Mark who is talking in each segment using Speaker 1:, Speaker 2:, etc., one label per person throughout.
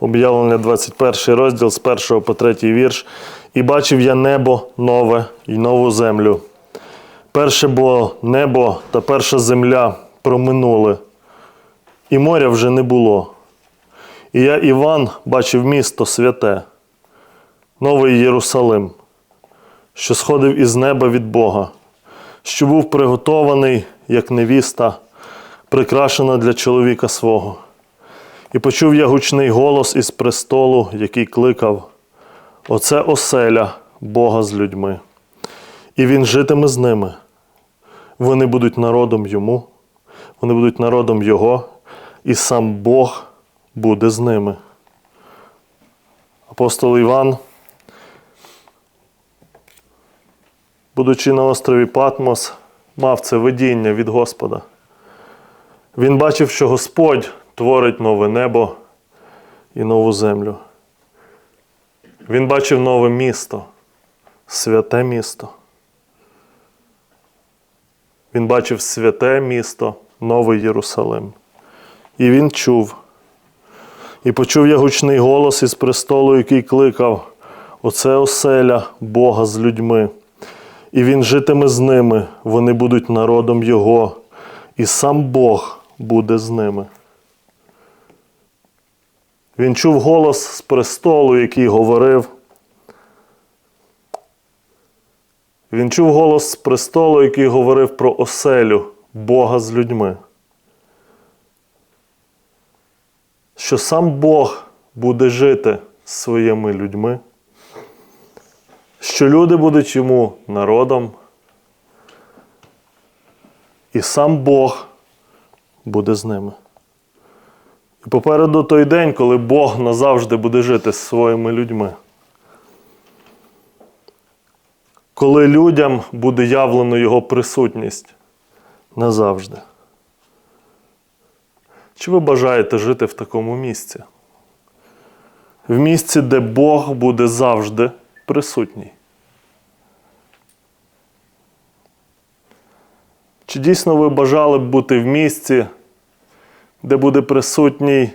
Speaker 1: Об'явлення 21 розділ з 1 по 3 вірш. І бачив я небо нове і нову землю. Перше бо небо та перша земля проминули, і моря вже не було. І я, Іван, бачив місто святе, новий Єрусалим, що сходив із неба від Бога, що був приготований, як невіста, прикрашена для чоловіка свого. І почув я гучний голос із престолу, який кликав: Оце оселя Бога з людьми, і він житиме з ними. Вони будуть народом йому, вони будуть народом Його, і сам Бог буде з ними. Апостол Іван, будучи на острові Патмос, мав це видіння від Господа. Він бачив, що Господь творить нове небо і нову землю. Він бачив нове місто, святе місто. Він бачив святе місто, Новий Єрусалим. І він чув. І почув я гучний голос із престолу, який кликав: Оце оселя Бога з людьми. І він житиме з ними, вони будуть народом Його, і сам Бог буде з ними. Він чув голос з престолу, який говорив. Він чув голос з престолу, який говорив про оселю Бога з людьми. Що сам Бог буде жити з своїми людьми, що люди будуть йому народом, і сам Бог буде з ними. І попереду той день, коли Бог назавжди буде жити з своїми людьми. Коли людям буде явлено Його присутність назавжди. Чи ви бажаєте жити в такому місці? В місці, де Бог буде завжди присутній? Чи дійсно ви бажали б бути в місці, де буде присутній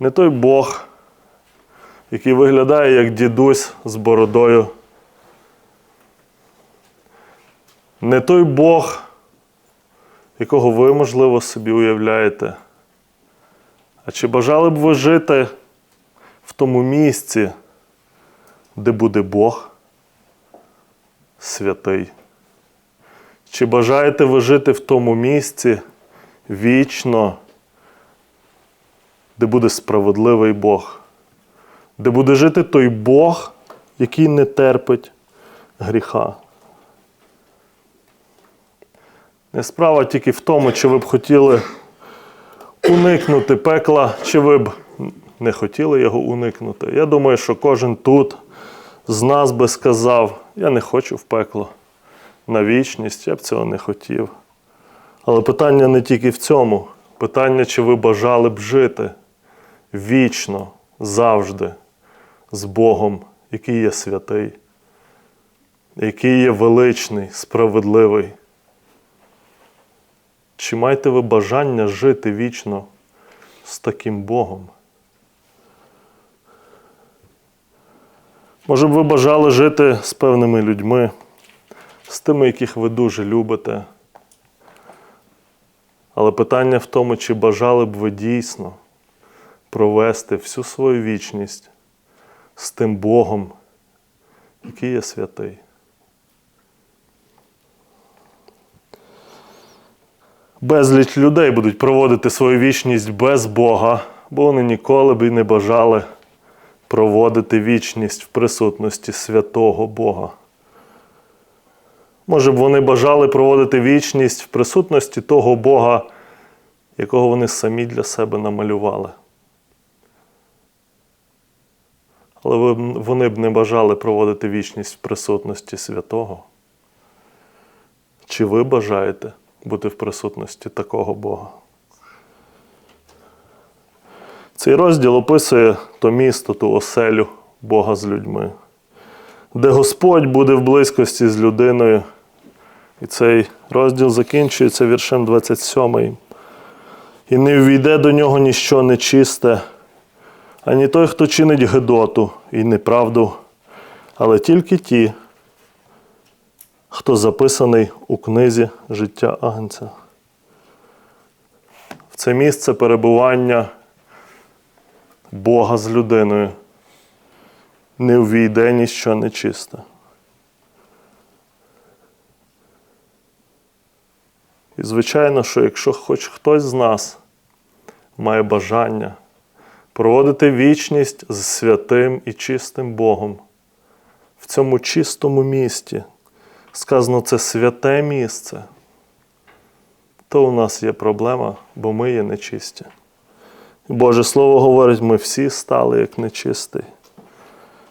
Speaker 1: не той Бог, який виглядає як дідусь з бородою? Не той Бог, якого ви, можливо, собі уявляєте. А чи бажали б ви жити в тому місці, де буде Бог святий? Чи бажаєте ви жити в тому місці вічно, де буде справедливий Бог, де буде жити той Бог, який не терпить гріха? Не справа тільки в тому, чи ви б хотіли уникнути пекла, чи ви б не хотіли його уникнути. Я думаю, що кожен тут з нас би сказав, я не хочу в пекло на вічність, я б цього не хотів. Але питання не тільки в цьому. Питання, чи ви бажали б жити вічно, завжди, з Богом, який є святий, який є величний, справедливий. Чи маєте ви бажання жити вічно з таким Богом? Може б ви бажали жити з певними людьми, з тими, яких ви дуже любите. Але питання в тому, чи бажали б ви дійсно провести всю свою вічність з тим Богом, який є святий. Безліч людей будуть проводити свою вічність без Бога, бо вони ніколи б і не бажали проводити вічність в присутності святого Бога. Може б вони бажали проводити вічність в присутності того Бога, якого вони самі для себе намалювали. Але вони б не бажали проводити вічність в присутності святого. Чи ви бажаєте бути в присутності такого Бога? Цей розділ описує то місто, ту оселю Бога з людьми, де Господь буде в близькості з людиною. І цей розділ закінчується віршем 27. І не ввійде до нього ніщо нечисте, ані той, хто чинить гидоту і неправду, але тільки ті, хто записаний у книзі життя Агнця. В це місце перебування Бога з людиною не увійде ніщо нечисте. І звичайно, що якщо хоч хтось з нас має бажання проводити вічність з святим і чистим Богом в цьому чистому місті, сказано, це святе місце, то у нас є проблема, бо ми є нечисті. Боже Слово говорить, ми всі стали як нечистий.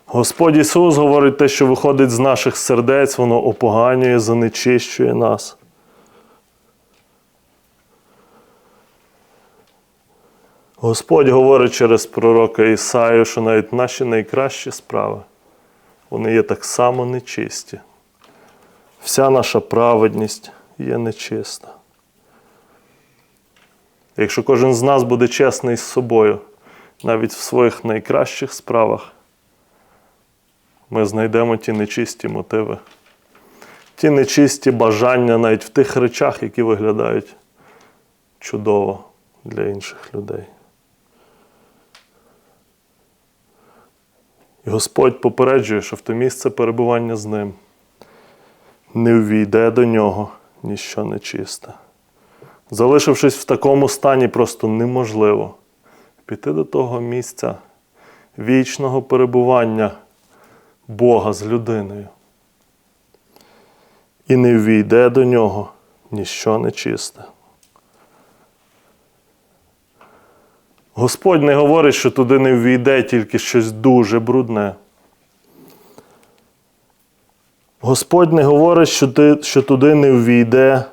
Speaker 1: Господь Ісус говорить те, що виходить з наших сердець, воно опоганює, занечищує нас. Господь говорить через пророка Ісаю, що навіть наші найкращі справи, вони є так само нечисті. Вся наша праведність є нечиста. Якщо кожен з нас буде чесний з собою, навіть в своїх найкращих справах, ми знайдемо ті нечисті мотиви, ті нечисті бажання навіть в тих речах, які виглядають чудово для інших людей. І Господь попереджує, що в те місце перебування з ним не ввійде до нього ніщо нечисте. Залишившись в такому стані, просто неможливо піти до того місця вічного перебування Бога з людиною. І не ввійде до нього ніщо нечисте. Господь не говорить, що туди не ввійде тільки щось дуже брудне. Господь не говорить, що, ти, що туди не ввійде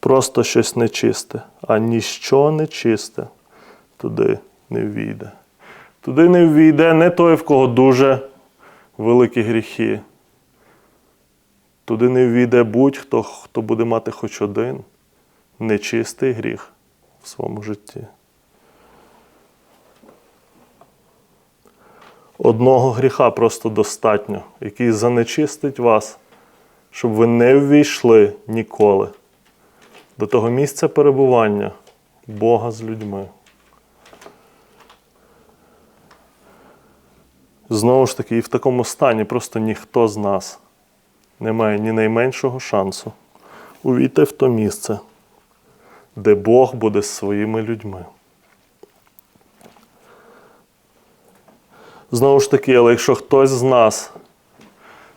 Speaker 1: просто щось нечисте, а ніщо нечисте туди не ввійде. Туди не ввійде не той, в кого дуже великі гріхи. Туди не ввійде будь-хто, хто буде мати хоч один нечистий гріх в своєму житті. Одного гріха просто достатньо, який занечистить вас, щоб ви не ввійшли ніколи до того місця перебування Бога з людьми. Знову ж таки, і в такому стані просто ніхто з нас не має ні найменшого шансу увійти в то місце, де Бог буде з своїми людьми. Знову ж таки, але якщо хтось з нас,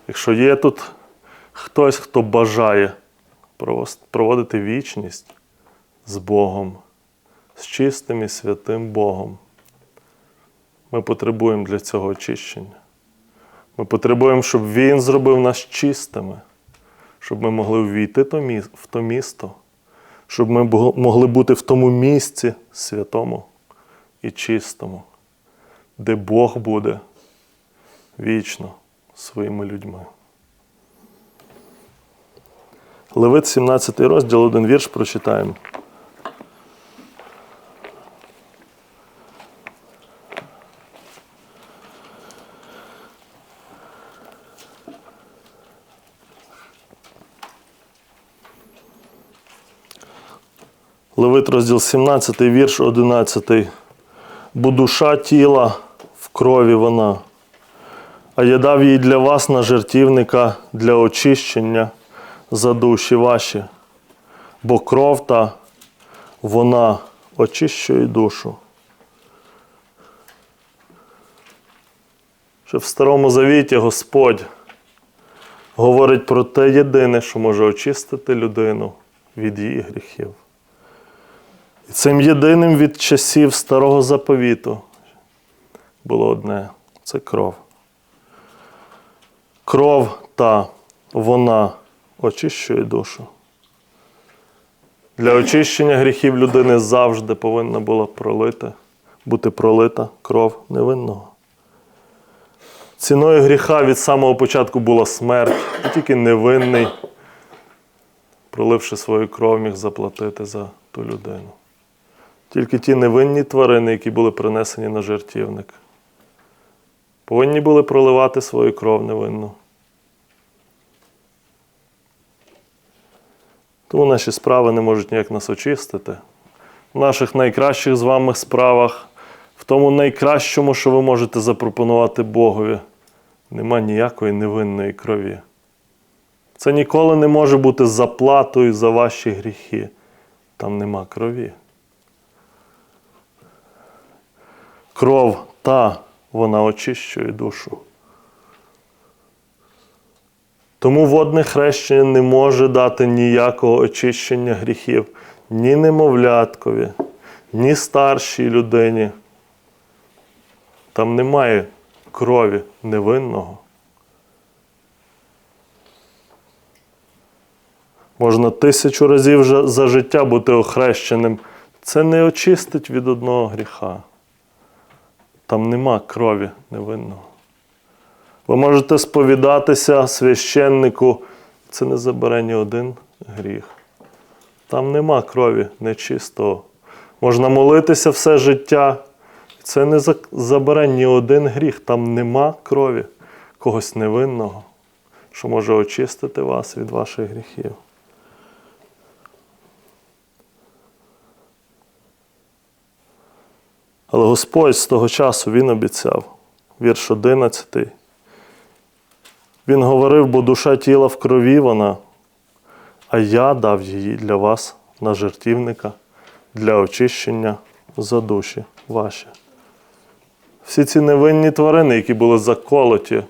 Speaker 1: якщо є тут хтось, хто бажає проводити вічність з Богом, з чистим і святим Богом, ми потребуємо для цього очищення. Ми потребуємо, щоб Він зробив нас чистими, щоб ми могли ввійти в то місто, щоб ми могли бути в тому місці святому і чистому де Бог буде вічно своїми людьми. Левит 17 розділ, один вірш прочитаємо. Левит розділ 17, вірш 11 бо душа тіла крові вона, а я дав їй для вас на жертівника для очищення за душі ваші, бо кров та вона очищує душу. Що в Старому Завіті Господь говорить про те єдине, що може очистити людину від її гріхів. І цим єдиним від часів старого заповіту було одне це кров. Кров та вона очищує душу. Для очищення гріхів людини завжди повинна була пролита, бути пролита кров невинного. Ціною гріха від самого початку була смерть, і тільки невинний, проливши свою кров, міг заплатити за ту людину. Тільки ті невинні тварини, які були принесені на жертівник, повинні були проливати свою кров невинну. Тому наші справи не можуть ніяк нас очистити. В наших найкращих з вами справах, в тому найкращому, що ви можете запропонувати Богові, нема ніякої невинної крові. Це ніколи не може бути заплатою за ваші гріхи. Там нема крові. Кров та вона очищує душу. Тому водне хрещення не може дати ніякого очищення гріхів ні немовляткові, ні старшій людині. Там немає крові невинного. Можна тисячу разів за життя бути охрещеним. Це не очистить від одного гріха. Там нема крові невинного. Ви можете сповідатися священнику, це не забере ні один гріх. Там нема крові нечистого. Можна молитися все життя. Це не забере ні один гріх. Там нема крові когось невинного, що може очистити вас від ваших гріхів. Але Господь з того часу Він обіцяв, вірш 11. Він говорив, бо душа тіла в крові вона, а я дав її для вас на жертівника для очищення за душі ваші. Всі ці невинні тварини, які були заколоті,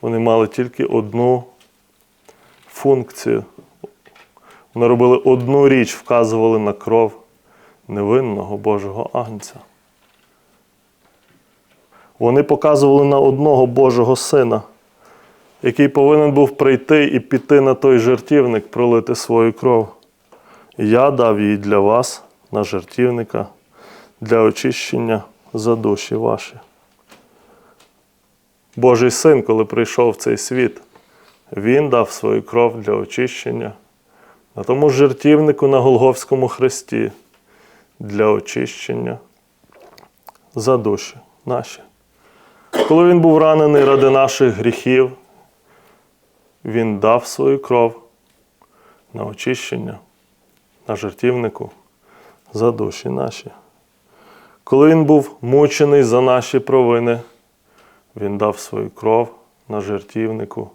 Speaker 1: вони мали тільки одну функцію. Вони робили одну річ, вказували на кров невинного Божого Агнця. Вони показували на одного Божого Сина, який повинен був прийти і піти на той жертівник, пролити свою кров. Я дав її для вас на жертівника для очищення за душі ваші. Божий син, коли прийшов в цей світ, він дав свою кров для очищення на тому жертівнику на Голговському хресті для очищення за душі наші. Коли він був ранений ради наших гріхів, він дав свою кров на очищення, на жертівнику за душі наші. Коли він був мучений за наші провини, він дав свою кров на жертівнику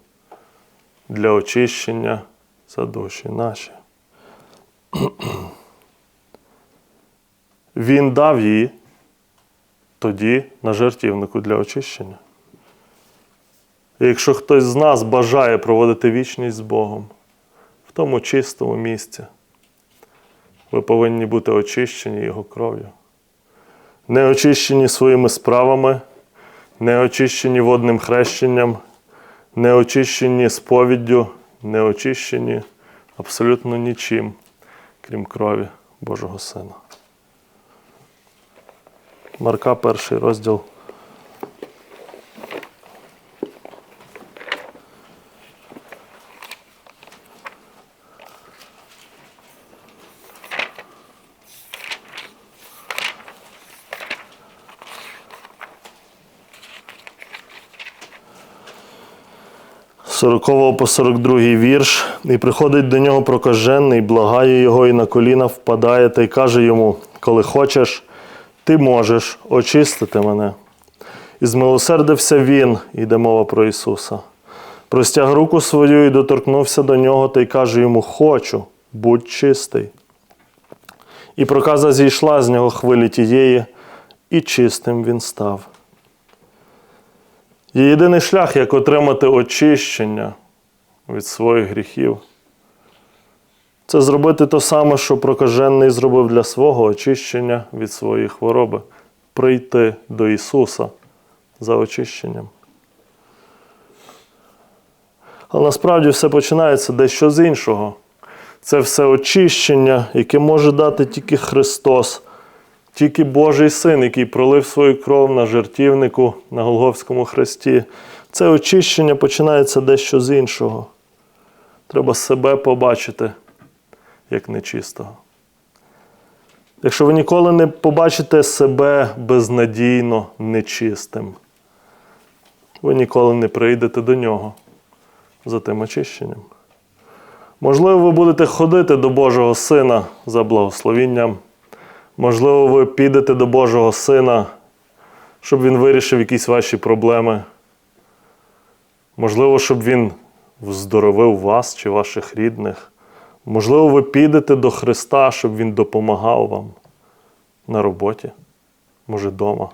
Speaker 1: для очищення за душі наші. Він дав її тоді на жертівнику для очищення. І якщо хтось з нас бажає проводити вічність з Богом в тому чистому місці, ви повинні бути очищені Його кров'ю. Не очищені своїми справами, не очищені водним хрещенням, не очищені сповіддю, не очищені абсолютно нічим, крім крові Божого Сина. Марка, перший розділ. 40 по 42 вірш. І приходить до нього прокажений, благає його і на коліна впадає та й каже йому: коли хочеш, ти можеш очистити мене. І змилосердився він, іде мова про Ісуса. Простяг руку свою і доторкнувся до нього та й каже йому: Хочу, будь чистий. І проказа зійшла з нього хвилі тієї, і чистим він став. Є єдиний шлях, як отримати очищення від своїх гріхів. Це зробити те саме, що прокажений зробив для свого очищення від своєї хвороби прийти до Ісуса за очищенням. Але насправді все починається дещо з іншого. Це все очищення, яке може дати тільки Христос, тільки Божий Син, який пролив свою кров на жертівнику на Голговському хресті. Це очищення починається дещо з іншого. Треба себе побачити як нечистого. Якщо ви ніколи не побачите себе безнадійно нечистим, ви ніколи не прийдете до нього за тим очищенням. Можливо, ви будете ходити до Божого Сина за благословінням. Можливо, ви підете до Божого Сина, щоб Він вирішив якісь ваші проблеми. Можливо, щоб Він вздоровив вас чи ваших рідних. Можливо, ви підете до Христа, щоб Він допомагав вам на роботі, може, вдома.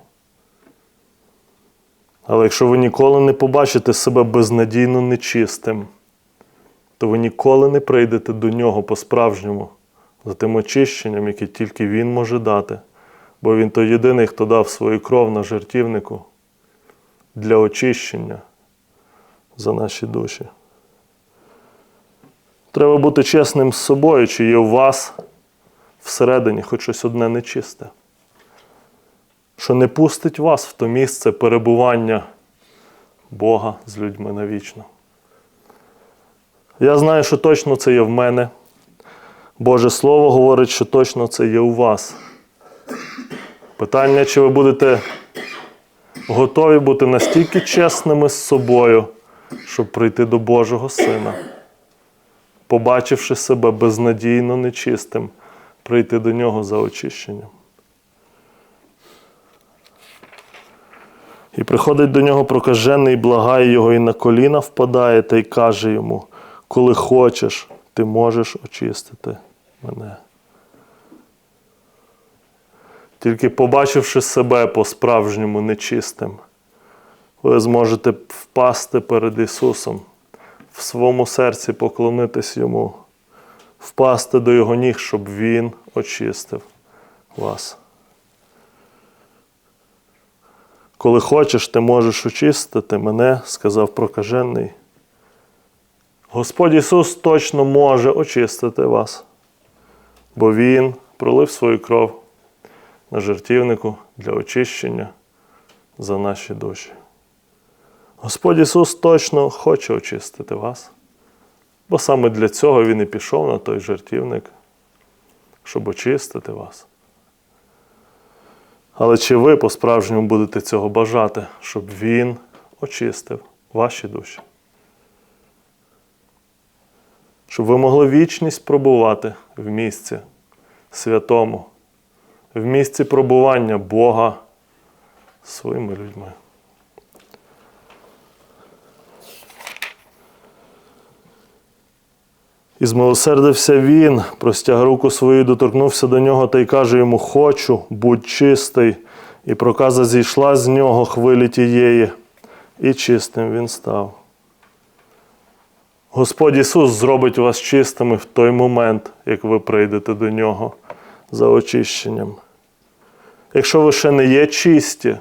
Speaker 1: Але якщо ви ніколи не побачите себе безнадійно нечистим, то ви ніколи не прийдете до нього по-справжньому за тим очищенням, яке тільки Він може дати, бо Він той єдиний, хто дав свою кров на жертівнику для очищення за наші душі. Треба бути чесним з собою, чи є у вас всередині хоч щось одне нечисте, що не пустить вас в то місце перебування Бога з людьми навічно. Я знаю, що точно це є в мене. Боже Слово говорить, що точно це є у вас. Питання, чи ви будете готові бути настільки чесними з собою, щоб прийти до Божого Сина, побачивши себе безнадійно нечистим, прийти до нього за очищенням. І приходить до нього прокажений, благає його, і на коліна впадає та й каже йому: коли хочеш, ти можеш очистити мене. Тільки побачивши себе по-справжньому нечистим, ви зможете впасти перед Ісусом, в своєму серці поклонитись Йому, впасти до Його ніг, щоб Він очистив вас. Коли хочеш, ти можеш очистити мене, сказав прокажений. Господь Ісус точно може очистити вас, бо Він пролив свою кров на жертівнику для очищення за наші душі. Господь Ісус точно хоче очистити вас, бо саме для цього Він і пішов на той жертівник, щоб очистити вас. Але чи ви по-справжньому будете цього бажати, щоб Він очистив ваші душі? Щоб ви могли вічність пробувати в місці святому, в місці пробування Бога своїми людьми. І змилосердився він, простяг руку свою, доторкнувся до нього та й каже йому: Хочу, будь чистий. І проказа зійшла з нього хвилі тієї, і чистим він став. Господь Ісус зробить вас чистими в той момент, як ви прийдете до Нього за очищенням. Якщо ви ще не є чисті,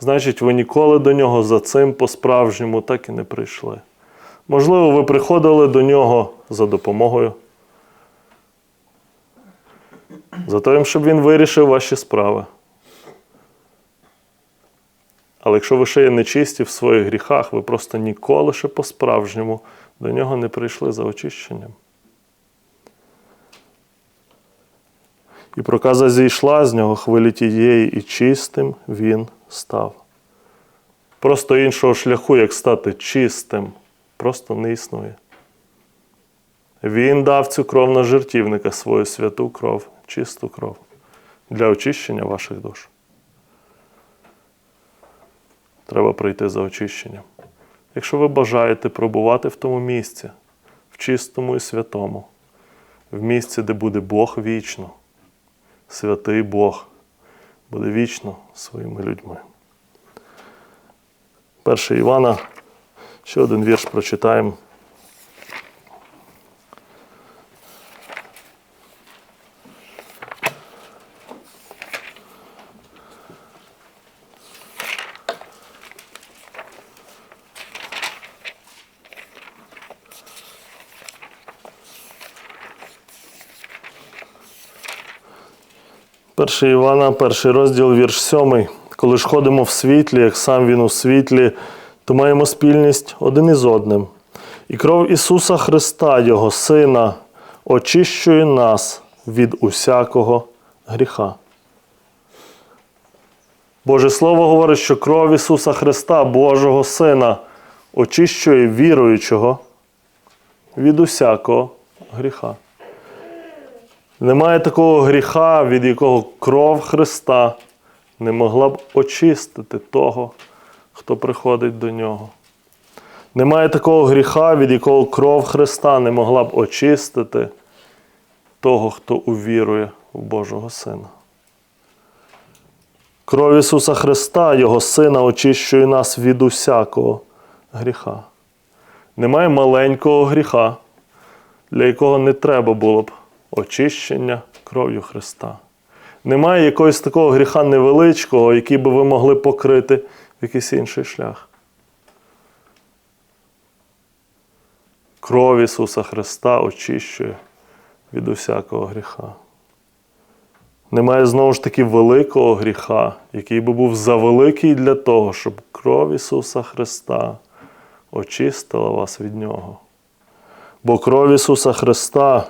Speaker 1: значить ви ніколи до Нього за цим по-справжньому так і не прийшли. Можливо, ви приходили до нього за допомогою, за тим, щоб він вирішив ваші справи. Але якщо ви ще є нечисті в своїх гріхах, ви просто ніколи ще по-справжньому до нього не прийшли за очищенням. І проказа зійшла з нього хвилі тієї, і чистим він став. Просто іншого шляху, як стати чистим просто не існує. Він дав цю кров на жертівника, свою святу кров, чисту кров для очищення ваших душ. Треба прийти за очищенням. Якщо ви бажаєте пробувати в тому місці, в чистому і святому, в місці, де буде Бог вічно, святий Бог буде вічно своїми людьми. Перше Івана. Ще один вірш прочитаємо. Перше Івана, перший розділ, вірш сьомий. Коли ж ходимо в світлі, як сам він у світлі, то маємо спільність один із одним. І кров Ісуса Христа, Його Сина, очищує нас від усякого гріха. Боже Слово говорить, що кров Ісуса Христа, Божого Сина, очищує віруючого від усякого гріха. Немає такого гріха, від якого кров Христа не могла б очистити того, хто приходить до нього. Немає такого гріха, від якого кров Христа не могла б очистити того, хто увірує в Божого Сина. Кров Ісуса Христа, Його Сина, очищує нас від усякого гріха. Немає маленького гріха, для якого не треба було б очищення кров'ю Христа. Немає якогось такого гріха невеличкого, який би ви могли покрити якийсь інший шлях. Кров Ісуса Христа очищує від усякого гріха. Немає знову ж таки великого гріха, який би був завеликий для того, щоб кров Ісуса Христа очистила вас від нього. Бо кров Ісуса Христа,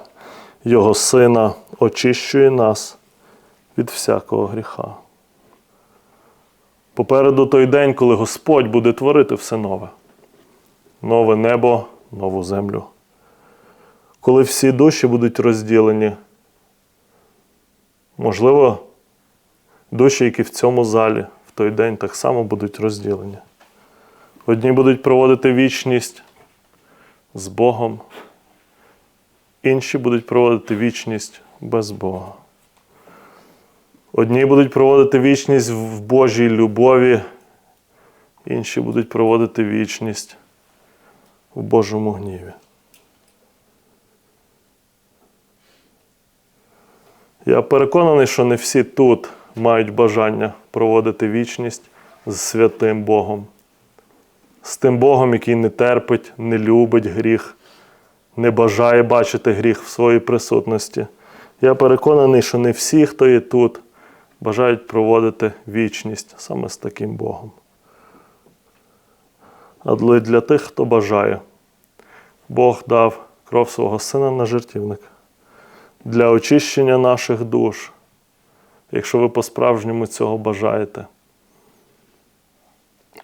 Speaker 1: Його Сина, очищує нас від всякого гріха. Попереду той день, коли Господь буде творити все нове, нове небо, нову землю. Коли всі душі будуть розділені, можливо, душі, які в цьому залі в той день так само будуть розділені. Одні будуть проводити вічність з Богом, інші будуть проводити вічність без Бога. Одні будуть проводити вічність в Божій любові, інші будуть проводити вічність в Божому гніві. Я переконаний, що не всі тут мають бажання проводити вічність з святим Богом, з тим Богом, який не терпить, не любить гріх, не бажає бачити гріх в своїй присутності. Я переконаний, що не всі, хто є тут, бажають проводити вічність саме з таким Богом. Але для тих, хто бажає, Бог дав кров свого Сина на жертівник для очищення наших душ, якщо ви по-справжньому цього бажаєте,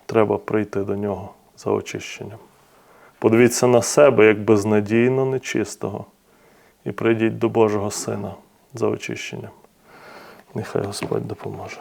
Speaker 1: треба прийти до нього за очищенням. Подивіться на себе як безнадійно нечистого і прийдіть до Божого Сина за очищенням. Нехай Господь допоможе.